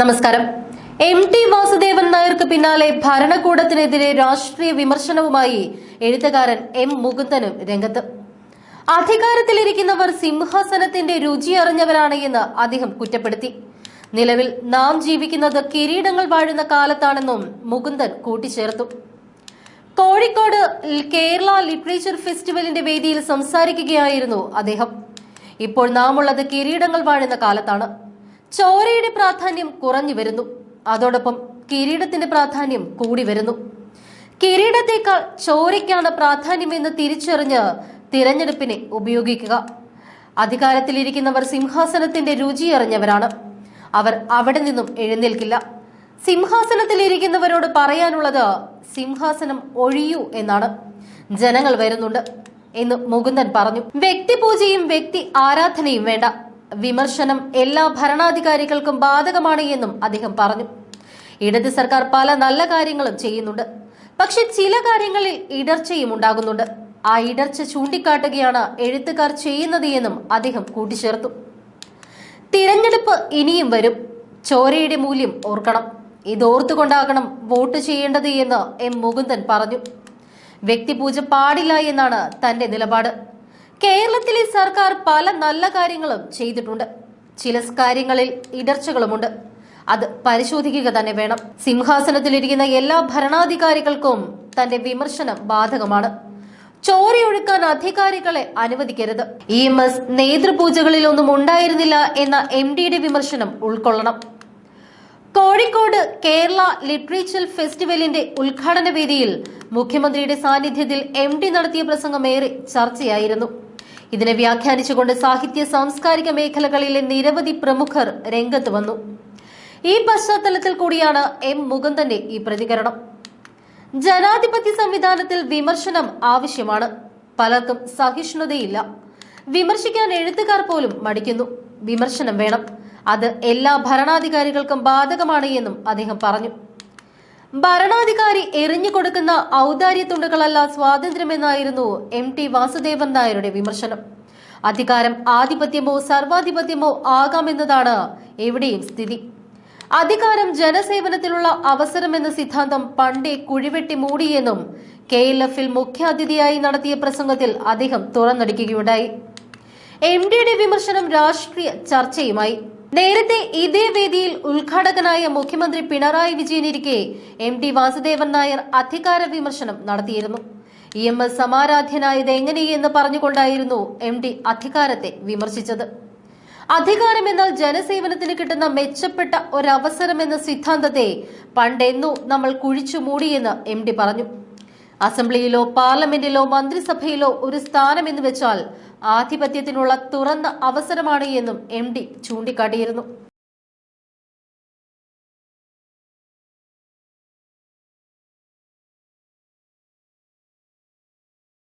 നമസ്കാരം. M T Vasudevan നായർക്ക് പിന്നാലെ ഭരണകൂടത്തിനെതിരെ രാഷ്ട്രീയ വിമർശനവുമായി എഴുത്തുകാരൻ എം മുകുന്ദനും രംഗത്ത്. അധികാരത്തിലിരിക്കുന്നവർ സിംഹാസനത്തിന്റെ രുചി അറിഞ്ഞവരാണ് എന്ന് അദ്ദേഹം കുറ്റപ്പെടുത്തി. നിലവിൽ നാം ജീവിക്കുന്നത് കിരീടങ്ങൾ വാഴുന്ന കാലത്താണെന്നും മുകുന്ദൻ കൂട്ടിച്ചേർത്തു. കോഴിക്കോട് കേരള ലിറ്ററേച്ചർ ഫെസ്റ്റിവലിന്റെ വേദിയിൽ സംസാരിക്കുകയായിരുന്നു അദ്ദേഹം. ഇപ്പോൾ നാം ഉള്ളത് കിരീടങ്ങൾ വാഴുന്ന കാലത്താണ്. ചോരയുടെ പ്രാധാന്യം കുറഞ്ഞു വരുന്നു. അതോടൊപ്പം കിരീടത്തിന്റെ പ്രാധാന്യം കൂടി വരുന്നു. കിരീടത്തേക്കാൾ ചോരയ്ക്കാണ് പ്രാധാന്യമെന്ന് തിരിച്ചറിഞ്ഞ് തിരഞ്ഞെടുപ്പിനെ ഉപയോഗിക്കുക. അധികാരത്തിലിരിക്കുന്നവർ സിംഹാസനത്തിന്റെ രുചി അറിഞ്ഞവരാണ്. അവർ അവിടെ നിന്നും എഴുന്നേൽക്കില്ല. സിംഹാസനത്തിലിരിക്കുന്നവരോട് പറയാനുള്ളത് സിംഹാസനം ഒഴിയൂ എന്നാണ്. ജനങ്ങൾ വരുന്നുണ്ട് എന്ന് മുകുന്ദൻ പറഞ്ഞു. വ്യക്തിപൂജയും വ്യക്തി ആരാധനയും വേണ്ട. വിമർശനം എല്ലാ ഭരണാധികാരികൾക്കും ബാധകമാണ് എന്നും അദ്ദേഹം പറഞ്ഞു. ഇടത് സർക്കാർ പല നല്ല കാര്യങ്ങളും ചെയ്യുന്നുണ്ട്. പക്ഷെ ചില കാര്യങ്ങളിൽ ഇടർച്ചയും ഉണ്ടാകുന്നുണ്ട്. ആ ഇടർച്ച ചൂണ്ടിക്കാട്ടുകയാണ് എഴുത്തുകാർ ചെയ്യുന്നത് എന്നും അദ്ദേഹം കൂട്ടിച്ചേർത്തു. തിരഞ്ഞെടുപ്പ് ഇനിയും വരും. ചോരയുടെ മൂല്യം ഓർക്കണം. ഇതോർത്തുകൊണ്ടാകണം വോട്ട് ചെയ്യേണ്ടത് എന്ന് എം മുകുന്ദൻ പറഞ്ഞു. വ്യക്തിപൂജ പാടില്ല എന്നാണ് തന്റെ നിലപാട്. കേരളത്തിലെ സർക്കാർ പല നല്ല കാര്യങ്ങളും ചെയ്തിട്ടുണ്ട്. ചില കാര്യങ്ങളിൽ ഇടർച്ചകളുമുണ്ട്. അത് പരിശോധിക്കുക തന്നെ വേണം. സിംഹാസനത്തിലിരിക്കുന്ന എല്ലാ ഭരണാധികാരികൾക്കും തന്റെ വിമർശനം ബാധകമാണ്. ചോരയൊഴുക്കാൻ അധികാരികളെ അനുവദിക്കരുത്. ഇ എം എസ് നേതൃപൂജകളിലൊന്നും ഉണ്ടായിരുന്നില്ല എന്ന എം ഡിയുടെ വിമർശനം ഉൾക്കൊള്ളണം. കോഴിക്കോട് കേരള ലിറ്ററേച്ചർ ഫെസ്റ്റിവലിന്റെ ഉദ്ഘാടന വേദിയിൽ മുഖ്യമന്ത്രിയുടെ സാന്നിധ്യത്തിൽ എം നടത്തിയ പ്രസംഗം ഏറെ ചർച്ചയായിരുന്നു. ഇതിനെ വ്യാഖ്യാനിച്ചുകൊണ്ട് സാഹിത്യ സാംസ്കാരിക മേഖലകളിലെ നിരവധി പ്രമുഖർ രംഗത്ത് വന്നു. ഈ പശ്ചാത്തലത്തിൽ കൂടിയാണ് എം മുകുന്ദന്റെ ഈ പ്രതികരണം. ജനാധിപത്യ സംവിധാനത്തിൽ വിമർശനം ആവശ്യമാണ്. പലർക്കും സഹിഷ്ണുതയില്ല. വിമർശിക്കാൻ എഴുത്തുകാർ പോലും മടിക്കുന്നു. വിമർശനം വേണം. അത് എല്ലാ ഭരണാധികാരികൾക്കും ബാധകമാണ് എന്നും അദ്ദേഹം പറഞ്ഞു. ഭരണാധികാരി എറിഞ്ഞു കൊടുക്കുന്ന ഔദാര്യത്തുണ്ടുകളല്ല സ്വാതന്ത്ര്യമെന്നായിരുന്നു എം ടി വാസുദേവൻ നായരുടെ വിമർശനം. അധികാരം ആധിപത്യമോ സർവാധിപത്യമോ ആകാമെന്നതാണ് എവിടെയും സ്ഥിതി. അധികാരം ജനസേവനത്തിലുള്ള അവസരമെന്ന സിദ്ധാന്തം പണ്ടേ കുഴിവെട്ടി മൂടിയെന്നും കെ എൽ എഫിൽ മുഖ്യാതിഥിയായി നടത്തിയ പ്രസംഗത്തിൽ അദ്ദേഹം തുറന്നടിക്കുകയുണ്ടായി. എം ഡിയുടെ വിമർശനം രാഷ്ട്രീയ ചർച്ചയുമായി. നേരത്തെ ഇതേ വേദിയിൽ ഉദ്ഘാടകനായ മുഖ്യമന്ത്രി പിണറായി വിജയനിരിക്കെ എം ടി വാസുദേവൻ നായർ അധികാര വിമർശനം നടത്തിയിരുന്നു. ഇ എം എസ് സമാരാധ്യനായത് എങ്ങനെയെന്ന് പറഞ്ഞുകൊണ്ടായിരുന്നു എം ഡി അധികാരത്തെ വിമർശിച്ചത്. അധികാരമെന്നാൽ ജനസേവനത്തിന് കിട്ടുന്ന മെച്ചപ്പെട്ട ഒരവസരമെന്ന സിദ്ധാന്തത്തെ പണ്ടെന്നോ നമ്മൾ കുഴിച്ചു മൂടിയെന്ന് എം ഡി പറഞ്ഞു. അസംബ്ലിയിലോ പാർലമെന്റിലോ മന്ത്രിസഭയിലോ ഒരു സ്ഥാനമെന്ന് വെച്ചാൽ ആധിപത്യത്തിനുള്ള തുറന്ന അവസരമാണ് എന്നും എം ഡി ചൂണ്ടിക്കാട്ടിയിരുന്നു